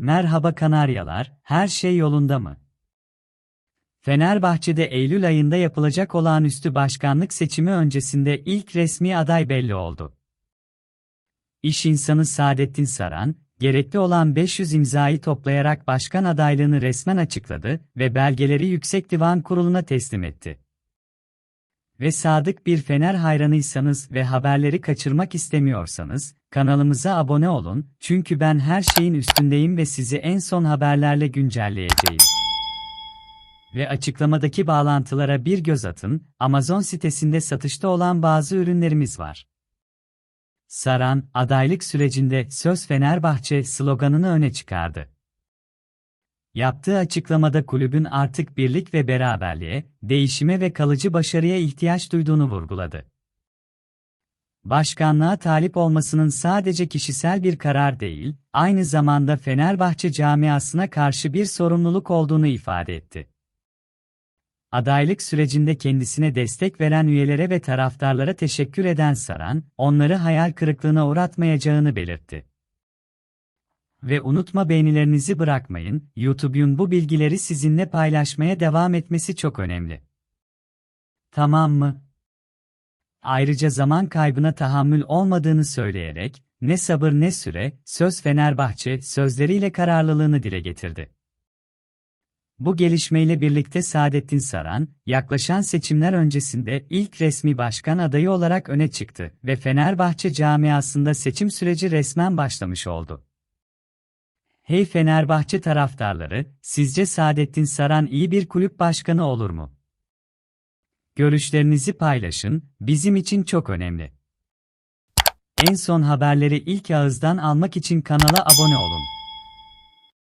Merhaba Kanaryalar, her şey yolunda mı? Fenerbahçe'de Eylül ayında yapılacak olağanüstü başkanlık seçimi öncesinde ilk resmi aday belli oldu. İş insanı Saadettin Saran, gerekli olan 500 imzayı toplayarak başkan adaylığını resmen açıkladı ve belgeleri Yüksek Divan Kurulu'na teslim etti. Ve sadık bir Fener hayranıysanız ve haberleri kaçırmak istemiyorsanız, kanalımıza abone olun, çünkü ben her şeyin üstündeyim ve sizi en son haberlerle güncelleyeceğim. Ve açıklamadaki bağlantılara bir göz atın, Amazon sitesinde satışta olan bazı ürünlerimiz var. Saran, adaylık sürecinde Söz Fenerbahçe sloganını öne çıkardı. Yaptığı açıklamada kulübün artık birlik ve beraberliğe, değişime ve kalıcı başarıya ihtiyaç duyduğunu vurguladı. Başkanlığa talip olmasının sadece kişisel bir karar değil, aynı zamanda Fenerbahçe camiasına karşı bir sorumluluk olduğunu ifade etti. Adaylık sürecinde kendisine destek veren üyelere ve taraftarlara teşekkür eden Saran, onları hayal kırıklığına uğratmayacağını belirtti. Ve unutma beğenilerinizi bırakmayın, YouTube'un bu bilgileri sizinle paylaşmaya devam etmesi çok önemli. Tamam mı? Ayrıca zaman kaybına tahammül olmadığını söyleyerek, ne sabır ne süre, söz Fenerbahçe sözleriyle kararlılığını dile getirdi. Bu gelişmeyle birlikte Saadettin Saran, yaklaşan seçimler öncesinde ilk resmi başkan adayı olarak öne çıktı ve Fenerbahçe camiasında seçim süreci resmen başlamış oldu. Hey Fenerbahçe taraftarları, sizce Saadettin Saran iyi bir kulüp başkanı olur mu? Görüşlerinizi paylaşın, bizim için çok önemli. En son haberleri ilk ağızdan almak için kanala abone olun.